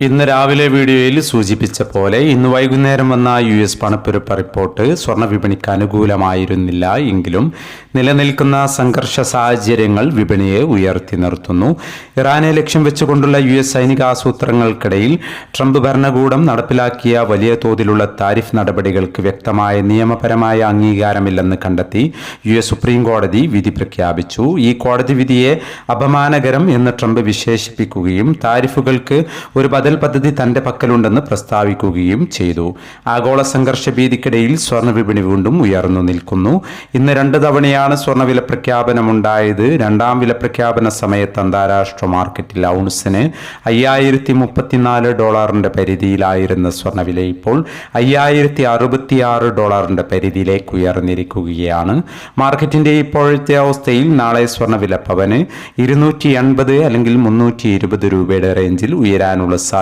ഇന്ന് രാവിലെ വീഡിയോയിൽ സൂചിപ്പിച്ച പോലെ ഇന്ന് വൈകുന്നേരം വന്ന യു എസ് പണപ്പെരുപ്പ റിപ്പോർട്ട് സ്വർണ വിപണിക്ക് അനുകൂലമായിരുന്നില്ല എങ്കിലും നിലനിൽക്കുന്ന സംഘർഷ സാഹചര്യങ്ങൾ വിപണിയെ ഉയർത്തി നിർത്തുന്നു. ഇറാനെ ലക്ഷ്യം വെച്ചുകൊണ്ടുള്ള യു എസ് സൈനിക ആസൂത്രങ്ങൾക്കിടയിൽ ട്രംപ് ഭരണകൂടം നടപ്പിലാക്കിയ വലിയ തോതിലുള്ള താരിഫ് നടപടികൾക്ക് വ്യക്തമായ നിയമപരമായ അംഗീകാരമില്ലെന്ന് കണ്ടെത്തി യു എസ് സുപ്രീം കോടതി വിധി പ്രഖ്യാപിച്ചു. ഈ കോടതി വിധിയെ അപമാനകരം എന്ന് ട്രംപ് വിശേഷിപ്പിക്കുകയും താരിഫുകൾക്ക് ഒരു പദ്ധതി തന്റെ പക്കലുണ്ടെന്ന് പ്രസ്താവിക്കുകയും ചെയ്തു. ആഗോള സംഘർഷ ഭീതിക്കിടയിൽ സ്വർണ വിപണി വീണ്ടും ഉയർന്നു നിൽക്കുന്നു. ഇന്ന് രണ്ട് തവണയാണ് സ്വർണവില പ്രഖ്യാപനം പ്രഖ്യാപനമുണ്ടായത്. രണ്ടാം വില പ്രഖ്യാപന സമയത്ത് അന്താരാഷ്ട്ര മാർക്കറ്റിൽ ഔൺസിന് അയ്യായിരത്തി മുപ്പത്തിനാല് ഡോളറിന്റെ പരിധിയിലായിരുന്ന സ്വർണവില ഇപ്പോൾ അയ്യായിരത്തി അറുപത്തിയാറ് ഡോളറിന്റെ പരിധിയിലേക്ക് ഉയർന്നിരിക്കുകയാണ്. മാർക്കറ്റിന്റെ ഇപ്പോഴത്തെ അവസ്ഥയിൽ നാളെ സ്വർണവില പവന് ഇരുന്നൂറ്റി എൺപത് അല്ലെങ്കിൽ മുന്നൂറ്റി ഇരുപത് രൂപയുടെ റേഞ്ചിൽ ഉയരാനുള്ള സാധ്യത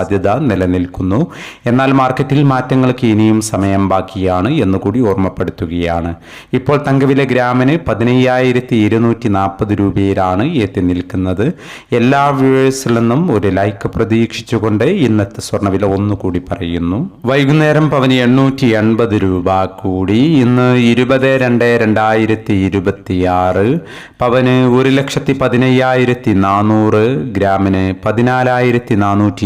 നിലനിൽക്കുന്നു. എന്നാൽ മാർക്കറ്റിൽ മാറ്റങ്ങൾക്ക് ഇനിയും സമയം ബാക്കിയാണ് എന്നുകൂടി ഓർമ്മപ്പെടുത്തുകയാണ്. ഇപ്പോൾ തങ്കവില ഗ്രാമിന് പതിനയ്യായിരത്തി ഇരുന്നൂറ്റി നാൽപ്പത് രൂപയിലാണ് എത്തി നിൽക്കുന്നത്. എല്ലാ വ്യൂവേഴ്സിൽ നിന്നും ഒരു ലൈക്ക് പ്രതീക്ഷിച്ചുകൊണ്ട് ഇന്നത്തെ സ്വർണവില ഒന്നുകൂടി പറയുന്നു. വൈകുന്നേരം പവന് എണ്ണൂറ്റി എൺപത് രൂപ കൂടി. ഇന്ന് ഇരുപത് രണ്ട് രണ്ടായിരത്തി ഇരുപത്തിയാറ് പവന് ഒരു ലക്ഷത്തി പതിനയ്യായിരത്തി നാനൂറ് ഗ്രാമിന് പതിനാലായിരത്തി നാനൂറ്റി